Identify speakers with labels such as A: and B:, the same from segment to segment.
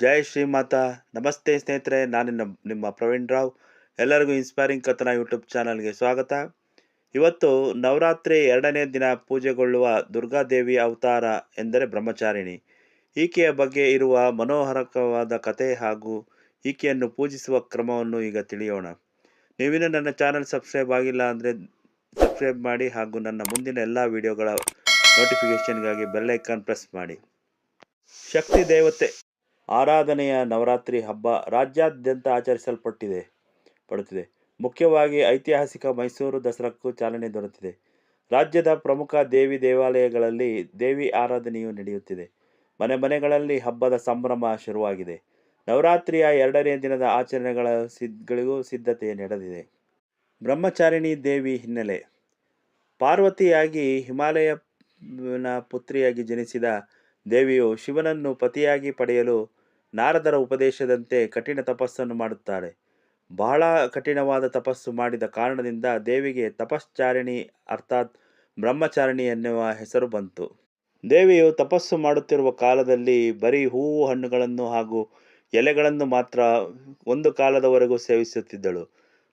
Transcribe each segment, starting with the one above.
A: ಜೈ ಶ್ರೀಮಾತ ನಮಸ್ತೆ ಸ್ನೇಹಿತರೆ ನಾನು ನಿಮ್ಮ ನಿಮ್ಮ ಪ್ರವೀಣ್ ರಾವ್. ಎಲ್ಲರಿಗೂ ಇನ್ಸ್ಪೈರಿಂಗ್ ಕಥನ ಯೂಟ್ಯೂಬ್ ಚಾನಲ್ಗೆ ಸ್ವಾಗತ. ಇವತ್ತು ನವರಾತ್ರಿ ಎರಡನೇ ದಿನ ಪೂಜೆಗೊಳ್ಳುವ ದುರ್ಗಾದೇವಿ ಅವತಾರ ಎಂದರೆ ಬ್ರಹ್ಮಚಾರಿಣಿ. ಈಕೆಯ ಬಗ್ಗೆ ಇರುವ ಮನೋಹರಕವಾದ ಕತೆ ಹಾಗೂ ಈಕೆಯನ್ನು ಪೂಜಿಸುವ ಕ್ರಮವನ್ನು ಈಗ ತಿಳಿಯೋಣ. ನೀವಿನ್ನೂ ನನ್ನ ಚಾನಲ್ ಸಬ್ಸ್ಕ್ರೈಬ್ ಆಗಿಲ್ಲ ಅಂದರೆ ಸಬ್ಸ್ಕ್ರೈಬ್ ಮಾಡಿ ಹಾಗೂ ನನ್ನ ಮುಂದಿನ ಎಲ್ಲ ವಿಡಿಯೋಗಳ ನೋಟಿಫಿಕೇಷನ್ಗಾಗಿ ಬೆಲ್ಲೈಕಾನ್ ಪ್ರೆಸ್ ಮಾಡಿ. ಶಕ್ತಿ ದೇವತೆ ಆರಾಧನೆಯ ನವರಾತ್ರಿ ಹಬ್ಬ ರಾಜ್ಯಾದ್ಯಂತ ಆಚರಿಸಲ್ಪಟ್ಟಿದೆ, ಪಡುತ್ತಿದೆ. ಮುಖ್ಯವಾಗಿ ಐತಿಹಾಸಿಕ ಮೈಸೂರು ದಸರಾಕ್ಕೂ ಚಾಲನೆ ದೊರೆತಿದೆ. ರಾಜ್ಯದ ಪ್ರಮುಖ ದೇವಿ ದೇವಾಲಯಗಳಲ್ಲಿ ದೇವಿ ಆರಾಧನೆಯು ನಡೆಯುತ್ತಿದೆ. ಮನೆ ಮನೆಗಳಲ್ಲಿ ಹಬ್ಬದ ಸಂಭ್ರಮ ಶುರುವಾಗಿದೆ. ನವರಾತ್ರಿಯ ಎರಡನೇ ದಿನದ ಆಚರಣೆಗಳ ಸಿದ್ಧಗಳಿಗೂ ಸಿದ್ಧತೆ ನಡೆದಿದೆ. ಬ್ರಹ್ಮಚಾರಿಣಿ ದೇವಿ ಹಿನ್ನೆಲೆ. ಪಾರ್ವತಿಯಾಗಿ ಹಿಮಾಲಯನ ಪುತ್ರಿಯಾಗಿ ಜನಿಸಿದ ದೇವಿಯು ಶಿವನನ್ನು ಪತಿಯಾಗಿ ಪಡೆಯಲು ನಾರದರ ಉಪದೇಶದಂತೆ ಕಠಿಣ ತಪಸ್ಸನ್ನು ಮಾಡುತ್ತಾಳೆ ಬಹಳ ಕಠಿಣವಾದ ತಪಸ್ಸು ಮಾಡಿದ ಕಾರಣದಿಂದ ದೇವಿಗೆ ತಪಶ್ಚಾರಿಣಿ ಅರ್ಥಾತ್ ಬ್ರಹ್ಮಚಾರಿಣಿ ಎನ್ನುವ ಹೆಸರು ಬಂತು. ದೇವಿಯು ತಪಸ್ಸು ಮಾಡುತ್ತಿರುವ ಕಾಲದಲ್ಲಿ ಬರೀ ಹೂವು ಹಣ್ಣುಗಳನ್ನು ಹಾಗೂ ಎಲೆಗಳನ್ನು ಮಾತ್ರ ಒಂದು ಕಾಲದವರೆಗೂ ಸೇವಿಸುತ್ತಿದ್ದಳು.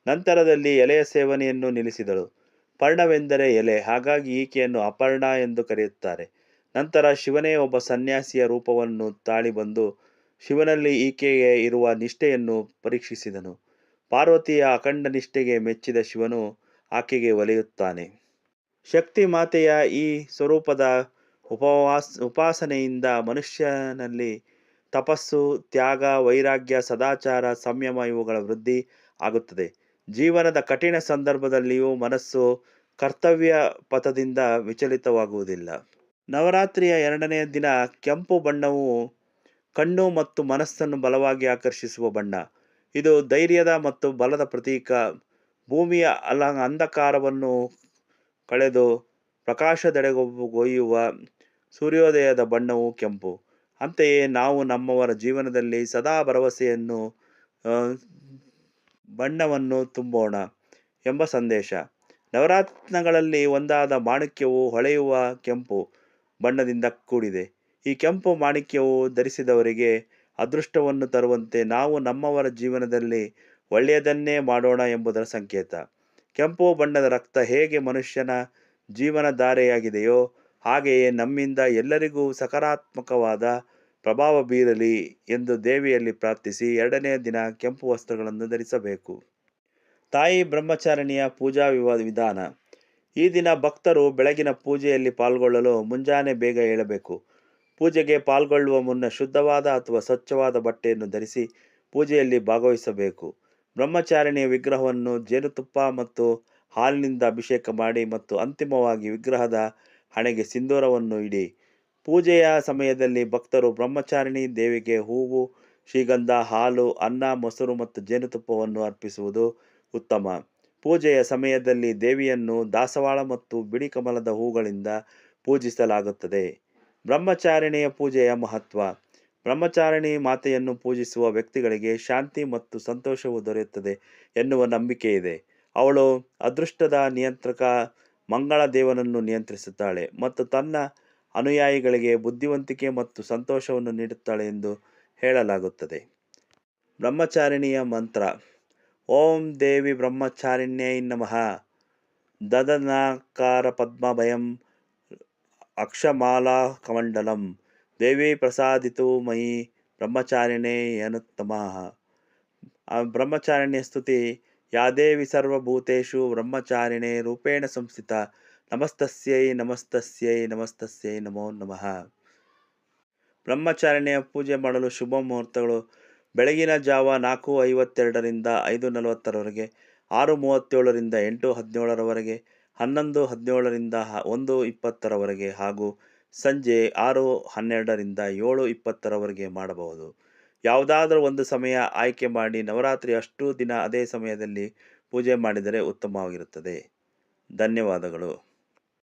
A: ನಂತರದಲ್ಲಿ ಎಲೆಯ ಸೇವನೆಯನ್ನು ನಿಲ್ಲಿಸಿದಳು. ಪರ್ಣವೆಂದರೆ ಎಲೆ, ಹಾಗಾಗಿ ಈಕೆಯನ್ನು ಅಪರ್ಣ ಎಂದು ಕರೆಯುತ್ತಾರೆ. ನಂತರ ಶಿವನೇ ಒಬ್ಬ ಸನ್ಯಾಸಿಯ ರೂಪವನ್ನು ತಾಳಿ ಬಂದು ಶಿವನಲ್ಲಿ ಈಕೆಗೆ ಇರುವ ನಿಷ್ಠೆಯನ್ನು ಪರೀಕ್ಷಿಸಿದನು. ಪಾರ್ವತಿಯ ಅಖಂಡ ನಿಷ್ಠೆಗೆ ಮೆಚ್ಚಿದ ಶಿವನು ಆಕೆಗೆ ಒಲಿಯುತ್ತಾನೆ. ಶಕ್ತಿ ಮಾತೆಯ ಈ ಸ್ವರೂಪದ ಉಪವಾಸ, ಉಪಾಸನೆಯಿಂದ ಮನುಷ್ಯನಲ್ಲಿ ತಪಸ್ಸು, ತ್ಯಾಗ, ವೈರಾಗ್ಯ, ಸದಾಚಾರ, ಸಂಯಮ ಇವುಗಳ ವೃದ್ಧಿ ಆಗುತ್ತದೆ. ಜೀವನದ ಕಠಿಣ ಸಂದರ್ಭದಲ್ಲಿಯೂ ಮನಸ್ಸು ಕರ್ತವ್ಯ ಪಥದಿಂದ ವಿಚಲಿತವಾಗುವುದಿಲ್ಲ. ನವರಾತ್ರಿಯ ಎರಡನೆಯ ದಿನ ಕೆಂಪು ಬಣ್ಣವು ಕಣ್ಣು ಮತ್ತು ಮನಸ್ಸನ್ನು ಬಲವಾಗಿ ಆಕರ್ಷಿಸುವ ಬಣ್ಣ. ಇದು ಧೈರ್ಯದ ಮತ್ತು ಬಲದ ಪ್ರತೀಕ. ಭೂಮಿಯ ಅಲ ಅಂಧಕಾರವನ್ನು ಕಳೆದು ಪ್ರಕಾಶದೆಡೆಗೊಯ್ಯುವ ಸೂರ್ಯೋದಯದ ಬಣ್ಣವು ಕೆಂಪು. ಅಂತೆಯೇ ನಾವು ನಮ್ಮವರ ಜೀವನದಲ್ಲಿ ಸದಾ ಭರವಸೆಯನ್ನು ಬಣ್ಣವನ್ನು ತುಂಬೋಣ ಎಂಬ ಸಂದೇಶ. ನವರತ್ನಗಳಲ್ಲಿ ಒಂದಾದ ಮಾಣಿಕ್ಯವು ಹೊಳೆಯುವ ಕೆಂಪು ಬಣ್ಣದಿಂದ ಕೂಡಿದೆ. ಈ ಕೆಂಪು ಮಾಣಿಕ್ಯವು ಧರಿಸಿದವರಿಗೆ ಅದೃಷ್ಟವನ್ನು ತರುವಂತೆ ನಾವು ನಮ್ಮವರ ಜೀವನದಲ್ಲಿ ಒಳ್ಳೆಯದನ್ನೇ ಮಾಡೋಣ ಎಂಬುದರ ಸಂಕೇತ. ಕೆಂಪು ಬಣ್ಣದ ರಕ್ತ ಹೇಗೆ ಮನುಷ್ಯನ ಜೀವನಧಾರೆಯಾಗಿದೆಯೋ ಹಾಗೆಯೇ ನಮ್ಮಿಂದ ಎಲ್ಲರಿಗೂ ಸಕಾರಾತ್ಮಕವಾದ ಪ್ರಭಾವ ಬೀರಲಿ ಎಂದು ದೇವಿಯಲ್ಲಿ ಪ್ರಾರ್ಥಿಸಿ ಎರಡನೇ ದಿನ ಕೆಂಪು ವಸ್ತ್ರಗಳನ್ನು ಧರಿಸಬೇಕು. ತಾಯಿ ಬ್ರಹ್ಮಚಾರಿಣಿಯ ಪೂಜಾ ವಿಧಾನ. ಈ ದಿನ ಭಕ್ತರು ಬೆಳಗಿನ ಪೂಜೆಯಲ್ಲಿ ಪಾಲ್ಗೊಳ್ಳಲು ಮುಂಜಾನೆ ಬೇಗ ಏಳಬೇಕು. ಪೂಜೆಗೆ ಪಾಲ್ಗೊಳ್ಳುವ ಮುನ್ನ ಶುದ್ಧವಾದ ಅಥವಾ ಸ್ವಚ್ಛವಾದ ಬಟ್ಟೆಯನ್ನು ಧರಿಸಿ ಪೂಜೆಯಲ್ಲಿ ಭಾಗವಹಿಸಬೇಕು. ಬ್ರಹ್ಮಚಾರಿಣಿಯ ವಿಗ್ರಹವನ್ನು ಜೇನುತುಪ್ಪ ಮತ್ತು ಹಾಲಿನಿಂದ ಅಭಿಷೇಕ ಮಾಡಿ ಮತ್ತು ಅಂತಿಮವಾಗಿ ವಿಗ್ರಹದ ಹಣೆಗೆ ಸಿಂಧೂರವನ್ನು ಇಡಿ. ಪೂಜೆಯ ಸಮಯದಲ್ಲಿ ಭಕ್ತರು ಬ್ರಹ್ಮಚಾರಿಣಿ ದೇವಿಗೆ ಹೂವು, ಶ್ರೀಗಂಧ, ಹಾಲು, ಅನ್ನ, ಮೊಸರು ಮತ್ತು ಜೇನುತುಪ್ಪವನ್ನು ಅರ್ಪಿಸುವುದು ಉತ್ತಮ. ಪೂಜೆಯ ಸಮಯದಲ್ಲಿ ದೇವಿಯನ್ನು ದಾಸವಾಳ ಮತ್ತು ಬಿಳಿ ಕಮಲದ ಹೂಗಳಿಂದ ಪೂಜಿಸಲಾಗುತ್ತದೆ. ಬ್ರಹ್ಮಚಾರಿಣಿಯ ಪೂಜೆಯ ಮಹತ್ವ. ಬ್ರಹ್ಮಚಾರಿಣಿ ಮಾತೆಯನ್ನು ಪೂಜಿಸುವ ವ್ಯಕ್ತಿಗಳಿಗೆ ಶಾಂತಿ ಮತ್ತು ಸಂತೋಷವು ದೊರೆಯುತ್ತದೆ ಎನ್ನುವ ನಂಬಿಕೆ ಇದೆ. ಅವಳು ಅದೃಷ್ಟದ ನಿಯಂತ್ರಕ ಮಂಗಳ ದೇವನನ್ನು ನಿಯಂತ್ರಿಸುತ್ತಾಳೆ ಮತ್ತು ತನ್ನ ಅನುಯಾಯಿಗಳಿಗೆ ಬುದ್ಧಿವಂತಿಕೆ ಮತ್ತು ಸಂತೋಷವನ್ನು ನೀಡುತ್ತಾಳೆ ಎಂದು ಹೇಳಲಾಗುತ್ತದೆ. ಬ್ರಹ್ಮಚಾರಿಣಿಯ ಮಂತ್ರ, ಓಂ ದೇವಿ ಬ್ರಹ್ಮಚಾರಿಣ್ಯೈ ನಮಃ. ದದನಾಕಾರ ಪದ್ಮಭಯಂ ಅಕ್ಷಮಾಲಾ ಕಮಂಡಲಂ. ದೇವಿ ಪ್ರಸಾದಿತು ಮಯಿ ಬ್ರಹ್ಮಚಾರಿಣೇ ಅನುತ್ತಮ ಬ್ರಹ್ಮಚಾರಿಣ್ಯ ಸ್ತುತಿ ಯಾದೇವಿ ಸರ್ವಭೂತೇಶು ಬ್ರಹ್ಮಚಾರಿಣಿ ರೂಪೇಣ ಸಂಸ್ಥಿತ. ನಮಸ್ತಸ್ಯೈ ನಮಸ್ತಸ್ಯೈ ನಮಸ್ತಸ್ಯೈ ನಮೋ ನಮಃ. ಬ್ರಹ್ಮಚಾರಿಣಿಯ ಪೂಜೆ ಮಾಡಲು ಶುಭ ಮುಹೂರ್ತಗಳು. ಬೆಳಗಿನ ಜಾವ ನಾಲ್ಕು ಐವತ್ತೆರಡರಿಂದ ಐದು ನಲವತ್ತರವರೆಗೆ, ಆರು ಮೂವತ್ತೇಳರಿಂದ ಎಂಟು ಹದಿನೇಳರವರೆಗೆ ಹನ್ನೊಂದು, ಹದಿನೇಳರಿಂದ ಒಂದು, ಇಪ್ಪತ್ತರವರೆಗೆ ಹಾಗೂ ಸಂಜೆ ಆರು, ಹನ್ನೆರಡರಿಂದ ಏಳು, ಇಪ್ಪತ್ತರವರೆಗೆ ಮಾಡಬಹುದು. ಯಾವುದಾದರೂ ಒಂದು ಸಮಯ ಆಯ್ಕೆ ಮಾಡಿ ನವರಾತ್ರಿ ಅಷ್ಟು ದಿನ ಅದೇ ಸಮಯದಲ್ಲಿ ಪೂಜೆ ಮಾಡಿದರೆ ಉತ್ತಮವಾಗಿರುತ್ತದೆ. ಧನ್ಯವಾದಗಳು.